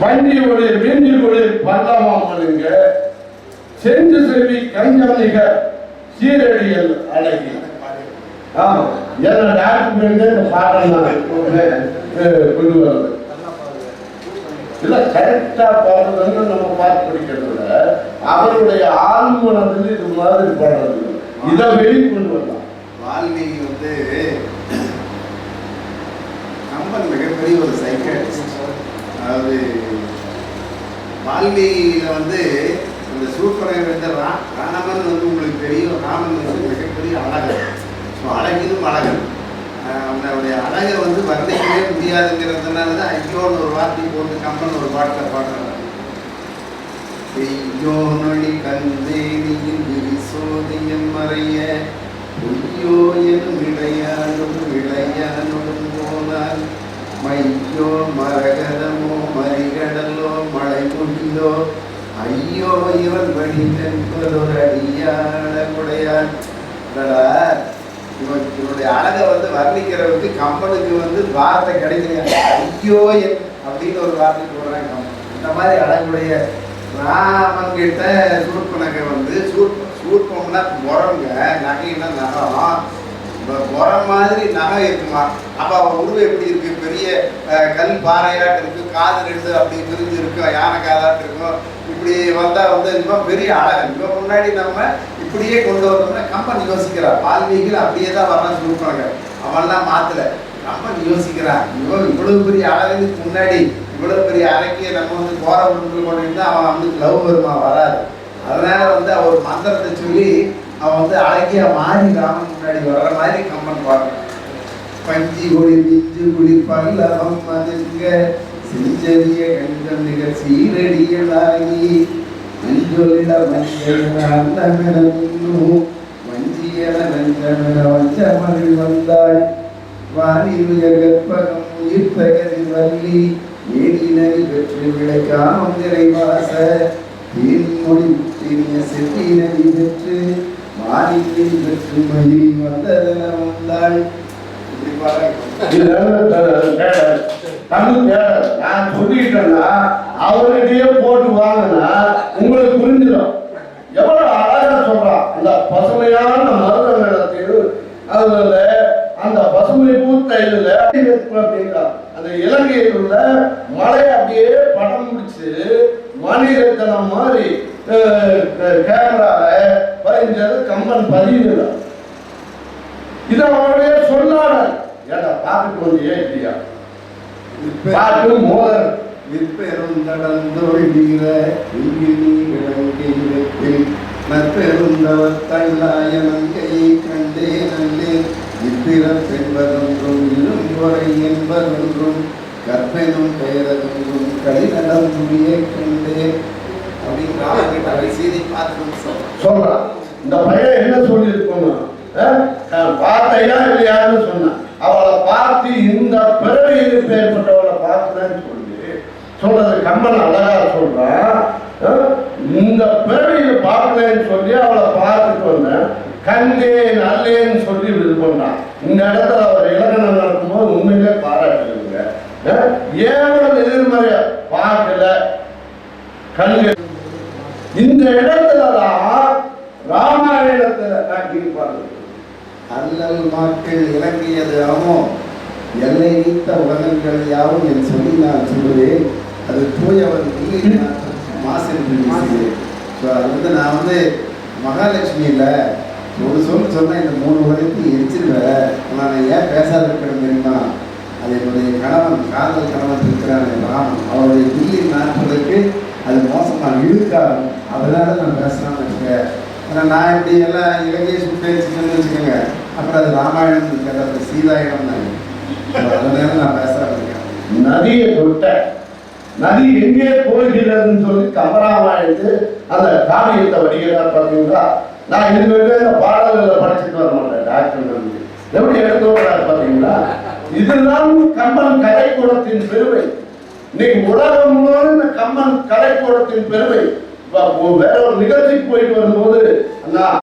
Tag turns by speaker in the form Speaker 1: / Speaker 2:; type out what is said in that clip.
Speaker 1: வண்டியோடு ஒளி வீண்டி செஞ்சு செல்வி கஞ்சமிக சீரடியல் அழகி என்னோட டாக்குமெண்ட் இந்த பாடம் கொண்டு இல்ல கரெக்டா பாடுறதுன்னு நம்ம பார்த்து படிக்கிறத அவருடைய ஆழ்மனதில் இது மாதிரி பாடுறது இதை வெளிக்கொண்டு வரலாம்.
Speaker 2: வால்மீகி வந்து கம்பன் மிகப்பெரிய ஒரு அதாவது வால்மீகியில் வந்து இந்த சூப்பரை வந்து ரா- ராணவன் வந்து உங்களுக்கு தெரியும். ராமன் வந்து மிகப்பெரிய அழகன் ஸோ அழகிலும் அழகன் ஆஹ் அவனுடைய அழகை வந்து வர்ணிக்கவே முடியாதுங்கிறதுனால தான் ஐயோன்னு ஒரு வார்த்தை போட்டு கம்பன் ஒரு பாட்டில் பாடுறாங்க ஐயோ நொழி கந்தேனியின் விரிசோதியம் மறைய பொய்யோ எனும் ஐயோ ஐயோ இவன் வடிவென்பதொரு அடியாட உடையான். இவன் இவனுடைய அழகை வந்து வர்ணிக்கிறவருக்கு கம்பனுக்கு வந்து வார்த்தை கிடைக்கலையா? ஐயோ அப்படின்னு ஒரு வார்த்தை போடுறாங்க கம்பன். இந்த மாதிரி அழகுடைய ராமன் கிட்ட சூர்பனகை வந்து சூர் சூர்பம்னா முறங்க நகைன்னா நகம் இப்ப மாதிரி நகை இருக்குமா? அப்போ அவன் உருவம் எப்படி இருக்கு? பெரிய கல் பாறையாட்டு இருக்கு காது ரெண்டு அப்படி பிரிஞ்சு இருக்கும் யானை காதாட்டு இருக்கும் இப்படி வந்தால் வந்து இப்போ பெரிய அழகன். இவன் முன்னாடி நம்ம இப்படியே கொண்டு வந்தோம்னா கம்பன் யோசிக்கிறான். வால்மீகியில் அப்படியே தான் வர்றான் கொடுப்பாங்க அவன்லாம் மாற்றலை கம்பன் யோசிக்கிறான். இவன் இவ்வளவு பெரிய அழகுக்கு முன்னாடி இவ்வளவு பெரிய அறைக்கு நம்ம வந்து போற ஒன்று இருந்தால் அவன் வந்து லவ் வருமா வராது. அதனால வந்து அவர் மந்திரத்தை சொல்லி அவன் வந்து அழகியா மாறி ராமன் முன்னாடி வர்ற மாதிரி கம்பன் பாடுறான் பஞ்சி கொடி பிஞ்சு குடி பல்லவம் மதுங்க செஞ்சரிய கண்டம் நிக சீரடியலாகி மஞ்சொலிட மஞ்சள் அன்னமெனும் வஞ்சியன வெஞ்சமென வஞ்சமகள் வந்தாள். வானிலுய கற்பகம் உயிர் வள்ளி ஏடினரி வெற்றி விளைக்காமம் நிறைவாச தேன்மொழி முற்றினிய செட்டினரி பெற்று மானியின் வெற்று மயில் வந்ததென வந்தாள்
Speaker 1: நான் சொல்லிட்டேன்னா அவர்கிட்டயே போட்டு வாங்கினா உங்களுக்கு புரிஞ்சிடும் எவ்வளவு அழகா சொல்றான் அந்த பசுமையான மருத நிலத்தில் அதுல அந்த பசுமை பூத்த இதுல அப்படிங்கிறான். அந்த இலங்கையில் உள்ள மலை அப்படியே படம் முடிச்சு மணிரத்தனம் மாதிரி கேமரால பதிஞ்சது கம்பன் பதிவுதான் இது அவருடைய சொல்லாடல் ஏடா பார்த்துட்டு வந்து ஏன் இல்லையா? பாட்டு மோதல்.
Speaker 2: விற்பெருந்தடந்தோள் நடந்தொழிகிற இங்கினி விளங்கில் நற்பெருந்தவத்தள்ளாயனங்கையை கண்டே நல்லே. இப்பிறப் என்பதொன்றும் குறை என்பதொன்றும் கற்பெனும் பெயரதொன்றும் கடிநடம் முடியே கண்டேன் அப்படின்னு சொல்றான்
Speaker 1: இந்த பையன் என்ன சொல்லியிருக்கணும் பார்த்தையா இல்லையான்னு சொன்னான் அவளை பார்த்து இந்த பிறவியில் பேர்பட்டவளை பார்த்துதான் சொல்லி சொல்றது கம்மன் அழகா சொல்றான் இந்த பிறவியில் பார்க்கலன்னு சொல்லி அவளை பார்த்துட்டு வந்தேன். கண்டேன் அல்லேன்னு சொல்லி இது பண்ணான் இந்த இடத்துல இந்த இடத்துல தான் ராமாயணத்துல காட்டியிருப்பாங்க
Speaker 2: அல்லல் மாக்கள் இறங்கியது ஆமோ எல்லை நீத்த உலகங்கள் யாவும் என் சொல்லி நான் சொல்லுவேன். அது தூயவன் இல்லை ஸோ அது வந்து நான் வந்து மகாலட்சுமி இல்லை. ஒரு சொல் சொன்னால் இந்த மூணு உலகத்தையும் எரிச்சிருவேன் ஆனால் நான் ஏன் பேசாத இருக்கணும் தெரியுமா? அது என்னுடைய கணவன் காதல் கணவன் இருக்கிறான் ராமன். அது இருக்காது அதனால நான் பேசலாம்னு வச்சுக்கேன் ஆனால் நான் இப்படி எல்லாம் இலங்கையை சுட்டேச்சுன்னு வச்சுக்கோங்க. அப்புறம் அது ராமாயணம் இருக்காது அது சீதாயணம் தான். அதனால நான் பேசுகிறேன் இருக்கேன்
Speaker 1: நதியை தொட்ட நதி எங்கே போகிறதுன்னு சொல்லி கமராமாயணத்து அந்த காவியத்தை வடிகிறார் பார்த்தீங்களா? நான் இது வரைக்கும் இந்த பாடல்களை படிச்சுட்டு வர மாட்டேன் டாக்டர் எப்படி எடுத்து வர்றாரு பார்த்தீங்களா? இதுதான் கம்பன் கலைக்கூடத்தின் பெருமை. நீ உலகம் முழுவதும் இந்த கலைக்கூடத்தின் பெருமை. வேற ஒரு நிகழ்ச்சிக்கு போயிட்டு வரும்போது அண்ணா